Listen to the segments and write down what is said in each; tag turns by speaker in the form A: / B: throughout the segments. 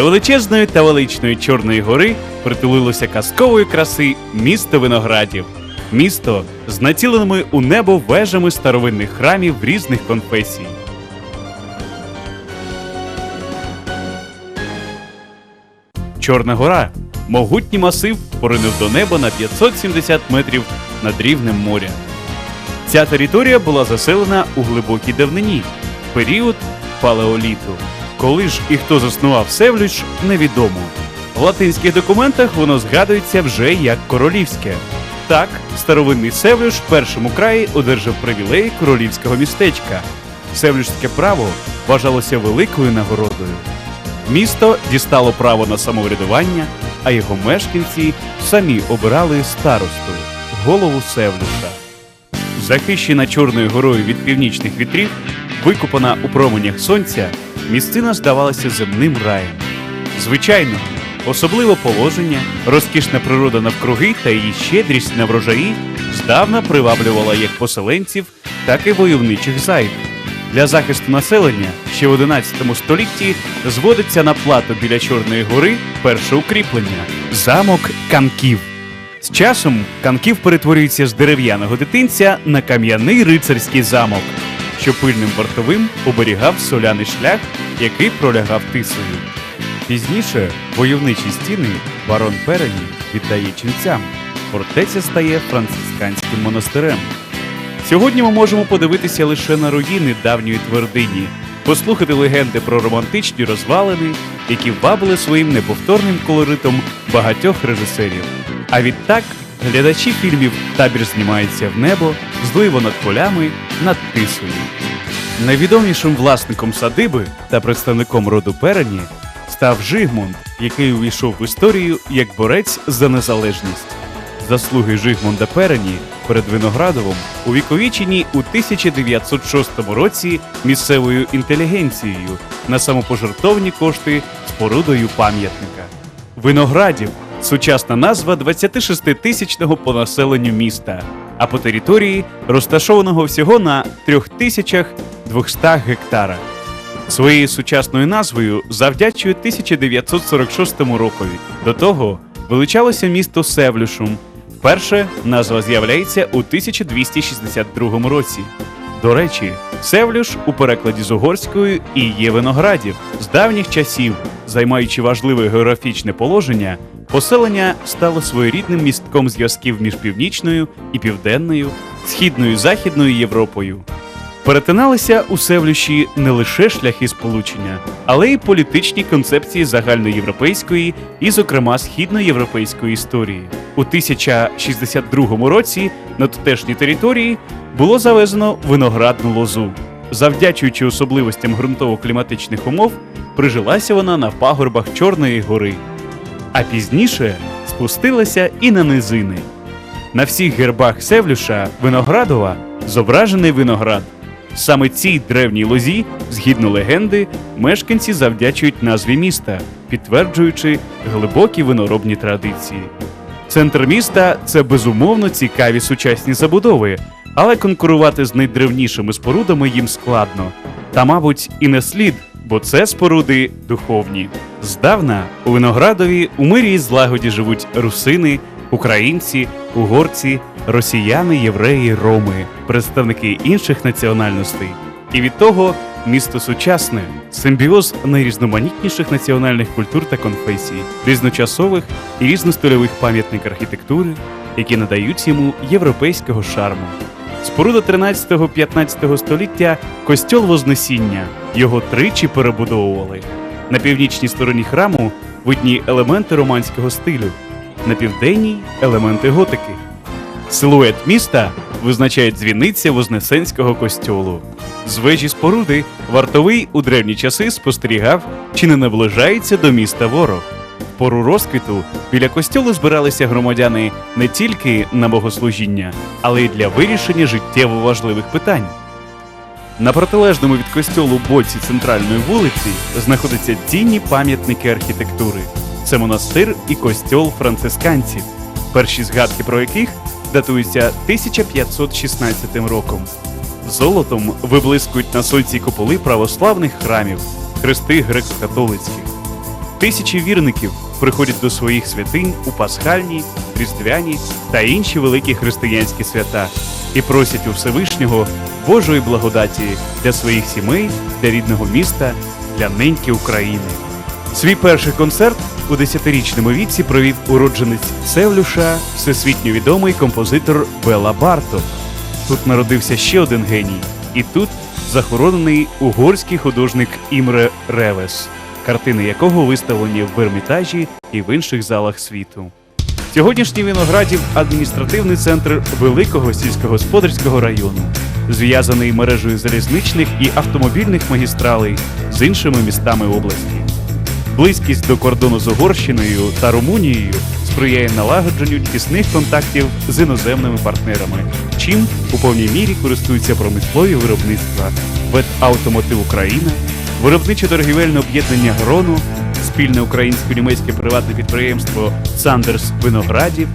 A: До величезної та величної Чорної гори притулилося казкової краси місто виноградів. Місто з націленими у небо вежами старовинних храмів різних конфесій. Чорна гора могутній масив поринув до неба на 570 метрів над рівнем моря. Ця територія була заселена у глибокій давнині, в період палеоліту. Коли ж і хто заснував Севлюч, невідомо. В латинських документах воно згадується вже як королівське. Так, старовинний Севлюш в першому краї одержав привілеї королівського містечка. Севлюшське право вважалося великою нагородою. Місто дістало право на самоврядування, а його мешканці самі обирали старосту, голову Севлюша. Захищена Чорною горою від північних вітрів, викопана у променях сонця, місцина здавалася земним раєм. Звичайно, особливе положення, розкішна природа навкруги та її щедрість на врожаї здавна приваблювала як поселенців, так і войовничих зайд. Для захисту населення ще в 11 столітті зводиться на плато біля Чорної гори перше укріплення замок Канків. З часом Канків перетворюється з дерев'яного дитинця на кам'яний рицарський замок, що пильним вартовим оберігав соляний шлях, який пролягав тисою. Пізніше войовничі стіни барон Перені віддає ченцям. Фортеця стає францисканським монастирем. Сьогодні ми можемо подивитися лише на руїни давньої твердині, послухати легенди про романтичні розвалини, які вабили своїм неповторним колоритом багатьох режисерів. А відтак глядачі фільмів Табір знімається в небо, зливо над полями, над тисою. Найвідомішим власником садиби та представником роду Перені став Жигмунд, який увійшов в історію як борець за незалежність. Заслуги Жигмунда Перені перед Виноградовим увіковічені у 1906 році місцевою інтелігенцією на самопожертовні кошти спорудою пам'ятника. Виноградів сучасна назва 26-тисячного по населенню міста, а по території розташованого всього на 3200 гектарах. Своєю сучасною назвою завдячує 1946 рокові. До того величалося місто Севлюшум. Вперше назва з'являється у 1262 році. До речі, Севлюш у перекладі з угорської і є виноградів. З давніх часів, займаючи важливе географічне положення, поселення стало своєрідним містком зв'язків між північною і південною, східною і західною Європою. Перетиналися у Севлющі не лише шляхи сполучення, але й політичні концепції загальноєвропейської і, зокрема, східноєвропейської історії. У 1062 році на тутешній території було завезено виноградну лозу. Завдячуючи особливостям ґрунтово-кліматичних умов, прижилася вона на пагорбах Чорної гори, а пізніше спустилася і на низини. На всіх гербах Севлюша Виноградова зображений виноград. Саме цій древній лозі, згідно легенди, мешканці завдячують назві міста, підтверджуючи глибокі виноробні традиції. Центр міста це безумовно цікаві сучасні забудови, але конкурувати з найдревнішими спорудами їм складно. Та, мабуть, і не слід, бо це споруди духовні. Здавна у Виноградові у мирі і злагоді живуть русини, українці, угорці, росіяни, євреї, роми, представники інших національностей. І від того місто сучасне, симбіоз найрізноманітніших національних культур та конфесій, різночасових і різностильових пам'ятник архітектури, які надають йому європейського шарму. Споруда 13-15 століття костьол Вознесіння. Його тричі перебудовували. На північній стороні храму видні елементи романського стилю, на південній елементи готики. Силует міста визначає дзвіниця Вознесенського костьолу. З вежі споруди вартовий у древні часи спостерігав, чи не наближається до міста ворог. Пору розквіту біля костьолу збиралися громадяни не тільки на богослужіння, але й для вирішення життєво важливих питань. На протилежному від костьолу боці центральної вулиці знаходяться цінні пам'ятники архітектури. Це монастир і костьол францисканців, перші згадки про яких датуються 1516 роком. Золотом виблискують на сонці куполи православних храмів, хрести греко-католицьких. Тисячі вірників приходять до своїх святинь у пасхальні, різдвяні та інші великі християнські свята і просять у Всевишнього Божої благодаті для своїх сімей, для рідного міста, для неньки України. Свій перший концерт у 10-річному віці провів уродженець Севлюша, всесвітньо відомий композитор Бела Барток. Тут народився ще один геній, і тут захоронений угорський художник Імре Ревес, картини якого виставлені в Ермітажі і в інших залах світу. Сьогоднішній Виноградів адміністративний центр великого сільськогосподарського району, зв'язаний мережею залізничних і автомобільних магістралей з іншими містами області. Близькість до кордону з Угорщиною та Румунією сприяє налагодженню тісних контактів з іноземними партнерами, чим у повній мірі користуються промислові виробництва Ветавтомотив Україна, виробниче торгівельне об'єднання Грону, спільне українсько-німецьке приватне підприємство Сандерс Виноградів,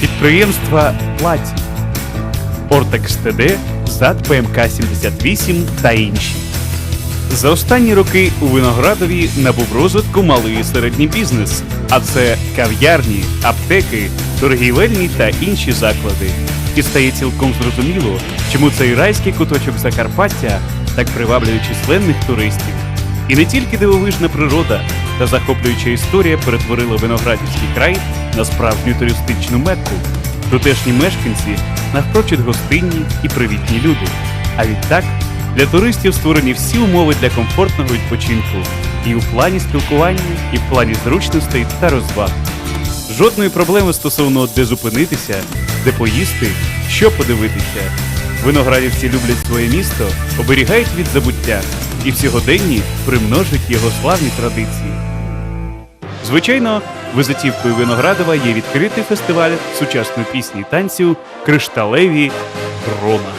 A: підприємства Платі, Ортекс ТД, ЗАД ПМК 78 та інші. За останні роки у Виноградові набув розвитку малий і середній бізнес, а це кав'ярні, аптеки, торгівельні та інші заклади. І стає цілком зрозуміло, чому цей райський куточок Закарпаття так приваблює численних туристів. І не тільки дивовижна природа та захоплююча історія перетворила виноградівський край на справжню туристичну мекку. Тутешні мешканці навпрочуд гостинні і привітні люди. А відтак для туристів створені всі умови для комфортного відпочинку і у плані спілкування, і в плані зручностей та розваг. Жодної проблеми стосовно де зупинитися, де поїсти, що подивитися. Виноградівці люблять своє місто, оберігають від забуття і в сьогоденні примножують його славні традиції. Звичайно, визитівкою Виноградова є відкритий фестиваль сучасної пісні танцю Кришталеві Грона.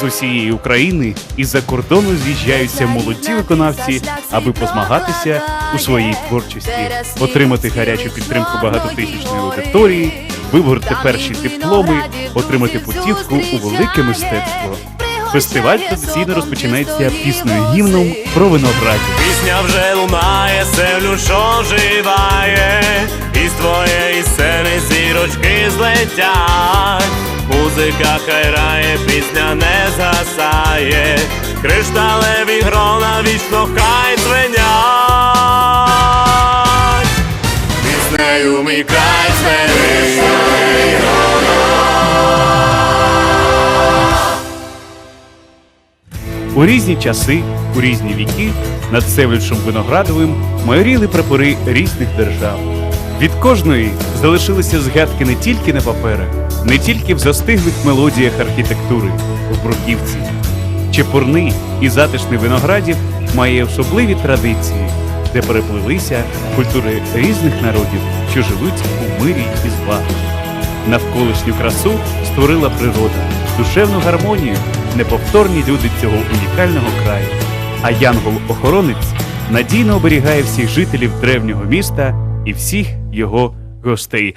A: З усієї України і за кордону з'їжджаються молоді виконавці, аби позмагатися у своїй творчості, отримати гарячу підтримку багатотисячної аудиторії, вибороти перші дипломи, отримати путівку у велике мистецтво. Фестиваль традиційно розпочинається піснею гімном про виноградів.
B: Пісня вже лунає, землю що живає, із твоєї сцени зірочки злетять. Музика хай грає, пісня не згасає, кришталеві грона вічно хай звенять. Піснею мій край звенить.
A: У різні часи, у різні віки над Севлючем Виноградовим майоріли прапори різних держав. Від кожної залишилися згадки не тільки на паперах, не тільки в застиглих мелодіях архітектури, в бруківці. Чепурний і затишний виноградів має особливі традиції, де переплилися культури різних народів, що живуть у мирі і злагоді. Навколишню красу створила природа, душевну гармонію, неповторні люди цього унікального краю. А янгол-охоронець надійно оберігає всіх жителів древнього міста і всіх його гостей.